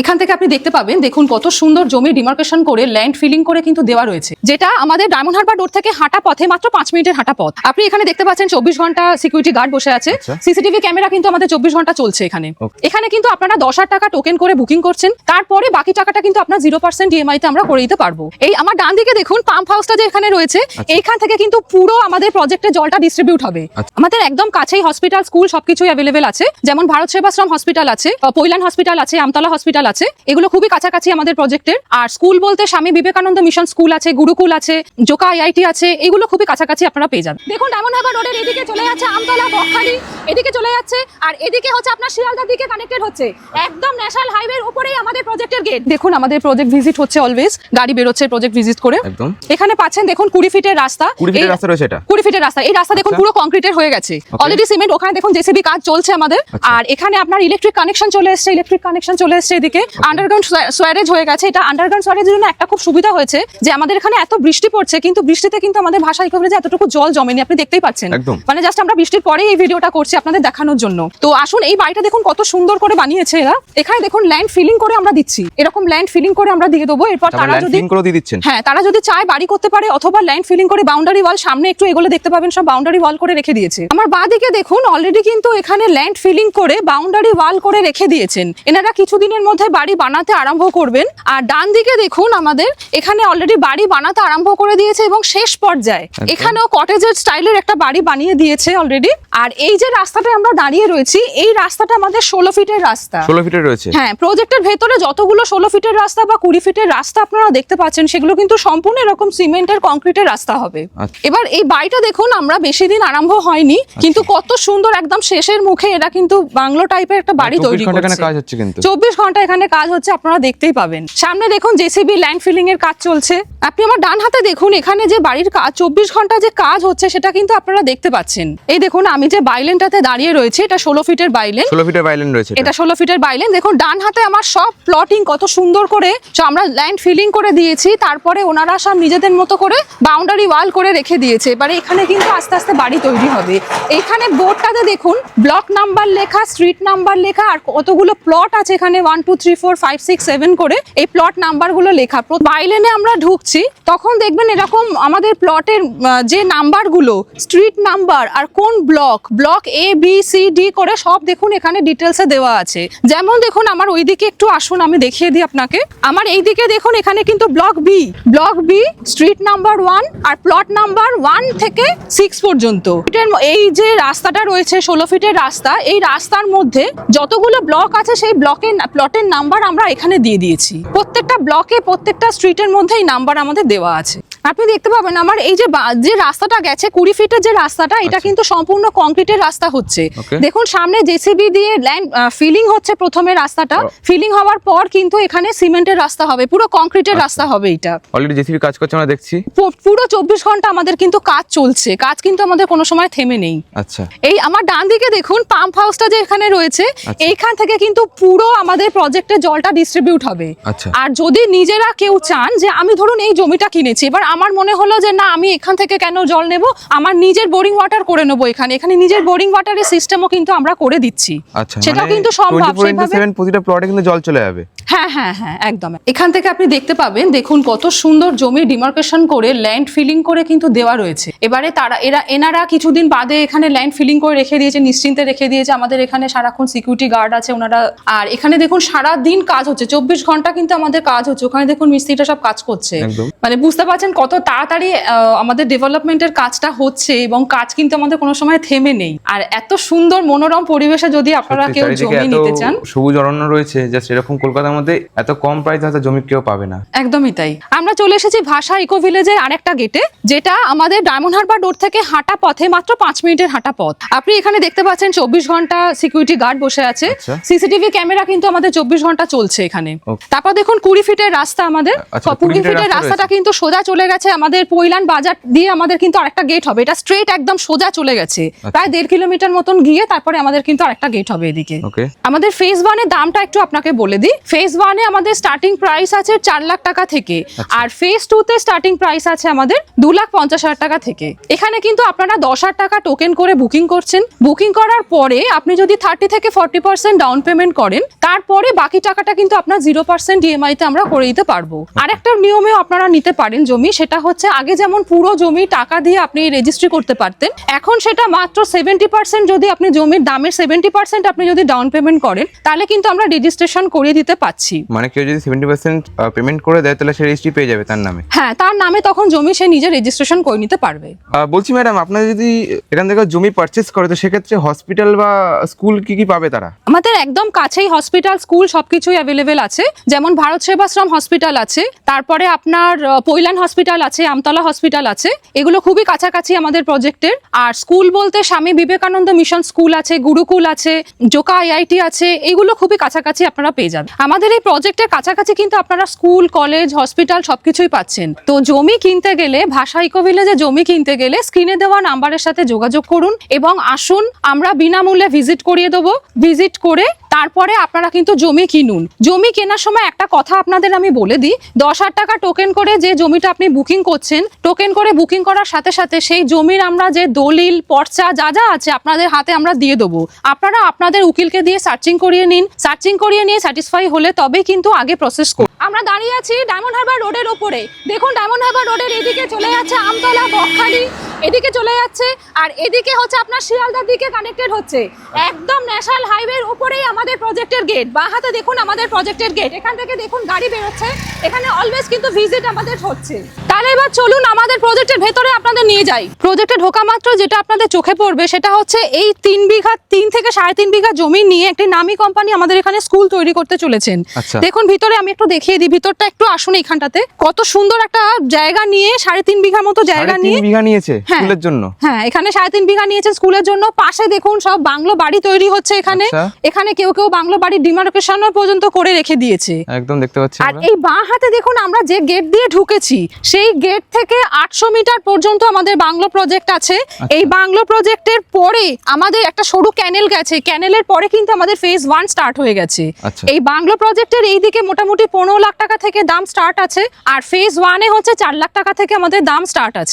এখান থেকে আপনি দেখতে পাবেন দেখুন কত সুন্দর জমি ডিমার্কেশন করে ল্যান্ড ফিলিং করে কিন্তু দেওয়া রয়েছে। যেটা আমাদের ডায়মন্ড হারবার রোড থেকে হাঁটা পথে মাত্র পাঁচ মিনিটের হাঁটা পথ। আপনি এখানে দেখতে পাচ্ছেন চব্বিশ ঘণ্টা সিকিউরিটি গার্ড বসে আছে। আচ্ছা। সিসিটিভি ক্যামেরা কিন্তু আমাদের চব্বিশ ঘণ্টা চলছে এখানে। এখানে কিন্তু আপনারা দশ হাজার টাকা টোকেন করে বুকিং করছেন। তারপরে বাকি টাকাটা কিন্তু আপনার জিরো পার্সেন্ট ইএমআই তে আমরা করে দিতে পারব। এই আমার ডান দিকে দেখুন পাম্প হাউসটা যে এখানে রয়েছে এইখান থেকে কিন্তু পুরো আমাদের প্রজেক্টের জলটা ডিস্ট্রিবিউট হবে। আচ্ছা। আমাদের একদম কাছেই হসপিটাল স্কুল সবকিছুই অ্যাভেলেবেল আছে। যেমন ভারত সেবাশ্রম হসপিটাল আছে পৈলান হসপিটাল আছে আমতলা হসপিটাল আছে। এগুলো খুবই কাছাকাছি আমাদের প্রজেক্টের আর স্কুল বলতে স্বামী বিবেকানন্দ মিশন স্কুল আছে গুরুকুল আছে জোকা আইআইটি আছে এগুলো খুবই কাছাকাছি আপনারা পেয়ে যাবেন। দেখুন ডায়মন্ড হারবার রোডের এদিকে চলে যাচ্ছে আমতলা বকখালি এদিকে চলে যাচ্ছে আর এদিকে হচ্ছে আপনার শিয়ালদার দিকে কানেক্টেড হচ্ছে। একদম ন্যাশনাল হাইওয়ের উপরেই আমাদের প্রজেক্টের গেট দেখুন আমাদের প্রজেক্ট ভিজিট হচ্ছে অলওয়েজ গাড়ি বেরোচ্ছে প্রজেক্ট ভিজিট করে। একদম। এখানে পাচ্ছেন দেখুন কুড়ি ফিটের রাস্তা। কুড়ি ফিটের রাস্তা রয়েছে এটা? কুড়ি ফিটের রাস্তা। এই রাস্তা দেখুন আচ্ছা। পুরো কংক্রিটের হয়ে গেছে. অলরেডি সিমেন্ট ওখানে দেখুন জেসিবি কাজ চলছে আমাদের। আচ্ছা। আর এখানে আপনার ইলেকট্রিক কানেকশন চলে এসেছে ইলেকট্রিক কানেকশন চলে এসেছে এদিকে। আন্ডারগ্রাউন্ড সোয়ারেজ হয়ে গেছে। এটা আন্ডারগ্রাউন্ড সোয়ারেজের জন্য একটা খুব সুবিধা হয়েছে যে আমাদের এখানে এত বৃষ্টি পড়ছে কিন্তু বৃষ্টিতে কিন্তু আমাদের ভাষা ইকোভেজে এতটুকু জল জমেনি। আপনি দেখতেই পাচ্ছেন। মানে জাস্ট আমরা বৃষ্টির পরেই এই ভিডিওটা করছি আপনাদের দেখানোর জন্য। তো আসুন এই বাড়িটা দেখুন কত সুন্দর করে বানিয়েছে এরা। এখানে দেখুন ল্যান্ড ফিলিং করে আমরা দিচ্ছি। এরকম ল্যান্ড ফিলিং করে আমরা দিয়ে দেবো। এরপর তারা যদি হ্যাঁ তারা যদি চায় বাড়ি করতে পারে অথবা ল্যান্ড ফিলিং করে বাউন্ডারি ওয়াল সামনে একটু এগুলো দেখতে পাবেন সব বাউন্ডারি ওয়াল করে রেখে দিয়েছে। আমার বাঁ দিকে দেখুন অলরেডি কিন্তু এখানে ল্যান্ড ফিলিং করে বাউন্ডারি ওয়াল করে রেখে দিয়েছেন। এনারা কিছুদিনের মধ্যে বাড়ি বানাতে আরম্ভ করবেন? আর ডান দিকে দেখুন আমাদের এখানে অলরেডি বাড়ি বানাতে আরম্ভ করে দিয়েছে এবং শেষ পর্যায়ে। এখানেও কটেজের স্টাইলের একটা বাড়ি বানিয়ে দিয়েছে অলরেডি আর এই যে রাস্তাটা আমরা দাঁড়িয়ে রয়েছি এই রাস্তাটা আমাদের ষোলো ফিটের রাস্তা। ষোলো ফিটের রয়েছে? হ্যাঁ প্রজেক্টের ভেতরে যতগুলো ষোলো ফিটের রাস্তা বা কুড়ি ফিটের রাস্তা আপনারা দেখতে পাচ্ছেন সেগুলো কিন্তু সম্পূর্ণ এরকম সিমেন্টের কংক্রিটের রাস্তা হবে। আচ্ছা। এবার এই বাড়িটা দেখুন আমরা বেশি দিন আরম্ভ হয়নি কিন্তু কত সুন্দর একদম শেষের মুখে এরা কিন্তু বাংলো টাইপের একটা বাড়ি তৈরি ঘণ্টা করছে। চব্বিশ ঘণ্টা এখানে কাজ হচ্ছে আপনারা দেখতেই পাবেন। সামনে দেখুন জেসিবি ল্যান্ড ফিলিং এর কাজ চলছে। আপনি আমার ডান হাতে দেখুন এখানে যে বাড়ির কাজ চব্বিশ ঘণ্টা যে কাজ হচ্ছে সেটা কিন্তু আপনারা দেখতে পাচ্ছেন। এই দেখুন আমি যে বাইলেনটাতে দাঁড়িয়ে রয়েছে এটা ষোলো ফিটের বাইলেন। ষোলো ফিটের বাইলেন রয়েছে এটা। ষোলো ফিটের বাইলেন। দেখুন ডান হাতে আমার সব প্লটিং কত সুন্দর করে আমরা ল্যান্ড ফিলিং করে দিয়েছি তারপরে ওনারা সব নিজেদের মতো করে বাউন্ডারি ওয়াল করে রেখে দিয়েছে। এবারে এখানে কিন্তু আস্তে আস্তে বাড়ি তৈরি হবে। এখানে বোর্ডটাতে দেখুন ব্লক নাম্বার লেখা স্ট্রিট নাম্বার লেখা আর কতগুলো প্লট আছে এখানে one two three four five six seven করে। এই প্লট নাম্বারগুলো লেখা। বাইলেনে আমরা ঢুকছি তখন দেখবেন এরকম আমাদের প্লটের যে নাম্বারগুলো স্ট্রিট নাম্বার আর কোন block block A B C D করে সব দেখুন এখানে ডিটেলসে দেওয়া আছে। যেমন দেখুন আমার ওইদিকে একটু আসুন, আমি দেখিয়ে দিই আপনাকে। আমার এইদিকে দেখুন এখানে কিন্তু block B block B street number one আর প্লট নাম্বার ওয়ান থেকে সিক্স পর্যন্ত। এই যে রাস্তাটা রয়েছে, ষোলো ফিটের রাস্তা, এই রাস্তার মধ্যে যতগুলো ব্লক আছে, সেই ব্লকের প্লটের নাম্বার আমরা এখানে দিয়ে দিয়েছি। প্রত্যেকটা ব্লকে প্রত্যেকটা স্ট্রিটের মধ্যে এই নাম্বার আমাদের দেওয়া আছে। আপনি দেখতে পাবেন আমার এই যে যে রাস্তাটা গেছে কুড়ি ফিটের যে রাস্তাটা এটা আচ্ছা। কিন্তু সম্পূর্ণ কংক্রিটের রাস্তা হচ্ছে। দেখুন সামনে জেসিবি দিয়ে ল্যান্ড ফিলিং হচ্ছে প্রথমে রাস্তাটা। ফিলিং হওয়ার পর কিন্তু এখানে সিমেন্টের রাস্তা হবে পুরো কংক্রিটের রাস্তা হবে এটা। অলরেডি জেসিবি কাজ করছে আমরা দেখছি। পুরো চব্বিশ ঘণ্টা আমাদের কিন্তু কাজ চলছে। কাজ কিন্তু আমাদের কোনো সময় থেমে নেই। আচ্ছা। এই আমার ডান দিকে দেখুন পাম্প হাউসটা যে এখানে রয়েছে আচ্ছা। এইখান থেকে কিন্তু পুরো আমাদের প্রজেক্টে জলটা ডিস্ট্রিবিউট হবে। আচ্ছা। আর যদি নিজেরা কেউ চান যে আমি ধরুন এই জমিটা কিনেছি এবার আমার মনে হলো যে না আমি এখান থেকে কেন জল নেব? আমার নিজের বোরিং ওয়াটার করে নেব এখানে। এখানে নিজের বোরিং ওয়াটারের সিস্টেমও কিন্তু আমরা করে দিচ্ছি। আচ্ছা সেটাও মানে কিন্তু সম্ভব। 24 into সেইভাবে 7 প্রতিটা প্লটে কিন্তু জল চলে যাবে। হ্যাঁ হ্যাঁ হ্যাঁ একদম। এখান থেকে আপনি দেখতে পাবেন দেখুন কত সুন্দর জমি ডিমার্কেশন করে ল্যান্ড ফিলিং করে কিন্তু দেওয়া রয়েছে। এবারে তারা এরা এনারা কিছুদিন বাদে এখানে ল্যান্ড ফিলিং করে রেখে দিয়েছে নিশ্চিন্তে রেখে দিয়েছে। আমাদের এখানে সারাক্ষণ সিকিউরিটি গার্ড আছে ওনারা। আর এখানে দেখুন সারা দিন কাজ হচ্ছে চব্বিশ ঘণ্টা কিন্তু আমাদের কাজ হচ্ছে। ওখানে দেখুন মিস্ত্রিটা সব কাজ করছে। মানে বুঝতে পারছেন কত তাড়াতাড়ি আমাদের ডেভেলপমেন্টের কাজটা হচ্ছে এবং কাজ কিন্তু আমাদের কোনো সময় থেমে নেই। আর এত সুন্দর মনোরম পরিবেশে যদি আপনারা কেউ জমি নিতে চান। সবুজ অরণ্য রয়েছে যা সেরকম কলকাতার মধ্যে এত কম প্রাইস হয়তো জমি কেউ পাবে না। একদমই তাই। আমরা চলে এসেছি ভাষা ইকো ভিলেজের আরেকটা গেটে যেটা আমাদের ডায়মন্ড হারবার রোড থেকে হাঁটা পথে মাত্র পাঁচ মিনিটের হাঁটা পথ। আপনি এখানে দেখতে পাচ্ছেন চব্বিশ ঘণ্টা সিকিউরিটি গার্ড বসে আছে। আচ্ছা। সিসিটিভি ক্যামেরা কিন্তু আমাদের চব্বিশ ঘণ্টা চলছে এখানে। তারপর দেখুন কুড়ি ফিটের রাস্তা আমাদের। আচ্ছা, কুড়ি ফিটের রাস্তাটা কিন্তু সোজা চলে গেছে আমাদের পৈলান বাজার দিয়ে আমাদের কিন্তু আরেকটা গেট হবে। এটা স্ট্রেট একদম সোজা চলে গেছে। আচ্ছা। প্রায় দেড় কিলোমিটার মতন গিয়ে তারপরে আমাদের কিন্তু আরেকটা গেট হবে এদিকে। আমাদের ফেজ ওয়ানের দামটা একটু আপনাকে বলে দিই। ফেজ ফেজ ওয়ানে আমাদের স্টার্টিং প্রাইস আছে চার লাখ টাকা থেকে। আর ফেজ টু তে স্টার্টিং প্রাইস আছে আমাদের দু লাখ পঞ্চাশ হাজার টাকা থেকে। এখানে কিন্তু আপনারা দশ হাজার টাকা টোকেন করে বুকিং করছেন। বুকিং করার পরে আপনি যদি থার্টি থেকে ফর্টি পার্সেন্ট ডাউন পেমেন্ট করেন তারপরে বাকি টাকাটা কিন্তু আপনার জিরো পার্সেন্ট ইএমআই তে আমরা করে দিতে পারব। আর একটা নিয়মেও আপনারা নিতে পারেন জমি সেটা হচ্ছে আগে যেমন পুরো জমি টাকা দিয়ে আপনি রেজিস্ট্রি করতে পারতেন এখন সেটা মাত্র সেভেন্টি পার্সেন্ট যদি আপনি জমির দামের সেভেন্টি পার্সেন্ট আপনি যদি ডাউন পেমেন্ট করেন তাহলে কিন্তু আমরা রেজিস্ট্রেশন করিয়ে দিতে পাচ্ছি। মানে কেউ যদি সেভেন্টি পার্সেন্ট পেমেন্ট করে দেয় তাহলে সে রেজিস্ট্রি পেয়ে যাবে তার নামে। হ্যাঁ তার নামে তখন জমি সে নিজে রেজিস্ট্রেশন করে নিতে পারবে। বলছি ম্যাডাম আপনারা যদি এখান থেকে জমি পারচেস করে তো সেক্ষেত্রে হসপিটাল বা স্কুল কি কি পাবে তারা? আমাদের একদম কাছেই হসপিটাল স্কুল সবকিছুই অ্যাভেলেবেল আছে। যেমন ভারত সেবাশ্রম হসপিটাল আছে তারপরে আপনার পৈলান হসপিটাল আছে আমতলা হসপিটাল আছে। এগুলো খুবই কাছাকাছি আমাদের প্রজেক্টের আর স্কুল বলতে স্বামী বিবেকানন্দ মিশন স্কুল আছে গুরুকুল আছে জোকা আইআইটি আছে এগুলো খুবই কাছাকাছি আপনারা পেয়ে যাবেন। আমাদের এই প্রজেক্টের কাছাকাছি কিন্তু আপনারা স্কুল কলেজ হসপিটাল সবকিছুই পাচ্ছেন। তো জমি কিনতে গেলে, ভাষা ইকো ভিলেজে জমি কিনতে গেলে স্ক্রিনে দেওয়া নাম্বারের সাথে যোগাযোগ করুন এবং আসুন, আমরা বিনামূল্যে ভিজিট করিয়ে দেবো। ভিজিট করে তারপরে আপনারা কিন্তু জমি কিনুন। জমি কেনার সময় একটা কথা আপনাদের আমি বলে দিই, দশ হাজার টাকা টোকেন করে যে জমিটা আপনি বুকিং করছেন টোকেন করে বুকিং করার সাথে সাথে সেই জমির আমরা যে দলিল, পর্চা যা যা আছে আপনাদের হাতে আমরা দিয়ে দেবো। আপনারা আপনাদের উকিলকে দিয়ে সার্চিং করিয়ে নিন। সার্চিং করিয়ে নিয়ে স্যাটিসফাই হলে তবেই কিন্তু আগে প্রসেস করুন আমরা দাঁড়িয়ে আছি ডায়মন্ড হারবার রোডের ওপরে। দেখুন ডায়মন্ড হারবার রোডের এদিকে চলে যাচ্ছে আমতলা, বকখালি। এদিকে চলে যাচ্ছে, আর এদিকে হচ্ছে আপনার শিয়ালদার দিকে কানেক্টেড হচ্ছে। একদম ন্যাশনাল হাইওয়ের উপরেই আমাদের প্রজেক্টের গেট বা হাতে দেখুন আমাদের প্রজেক্টের গেট এখান থেকে দেখুন গাড়ি বেরোচ্ছে এখানে অলওয়েজ কিন্তু ভিজিট আমাদের হচ্ছে। তাহলে এবার চলুন আমাদের প্রজেক্টের ভেতরে আপনাদের নিয়ে যাই। প্রজেক্টে ঢোকা মাত্র যেটা আপনাদের চোখে পড়বে সেটা হচ্ছে এই তিন বিঘা তিন থেকে সাড়ে তিন বিঘা জমি নিয়ে একটি নামি কোম্পানি আমাদের এখানে স্কুল তৈরি করতে চলেছেন। আচ্ছা। দেখুন ভিতরে আমি একটু দেখিয়ে দিই ভিতরটা একটু আসুন এখানটাতে কত সুন্দর একটা জায়গা নিয়ে সাড়ে তিন বিঘা মতো জায়গা নিয়ে বিঘা নিয়েছে হ্যাঁ। স্কুলের জন্য? হ্যাঁ এখানে সাড়ে তিন বিঘা নিয়েছেন স্কুলের জন্য। পাশে দেখুন সব বাংলো বাড়ি তৈরি হচ্ছে এখানে। আচ্ছা। এখানে কেউ কেউ কেউ বাংলো বাড়ির ডিমার্কেশনও পর্যন্ত করে রেখে দিয়েছে। একদম দেখতে পাচ্ছি আর এই বাঁ হাতে দেখুন আমরা যে গেট দিয়ে ঢুকেছি সেই গেট থেকে আটশো মিটার পর্যন্ত আমাদের বাংলো প্রজেক্ট আছে। এই বাংলো প্রজেক্টের পরে আমাদের একটা সরু ক্যানেল গেছে ক্যানেলের পরে কিন্তু আমাদের ফেজ ওয়ান স্টার্ট হয়ে গেছে। আচ্ছা। এই বাংলো প্রজেক্টের এই দিকে মোটামুটি পনেরো লাখ টাকা থেকে দাম স্টার্ট আছে আর ফেজ ওয়ানে হচ্ছে চার লাখ টাকা থেকে আমাদের দাম স্টার্ট আছে।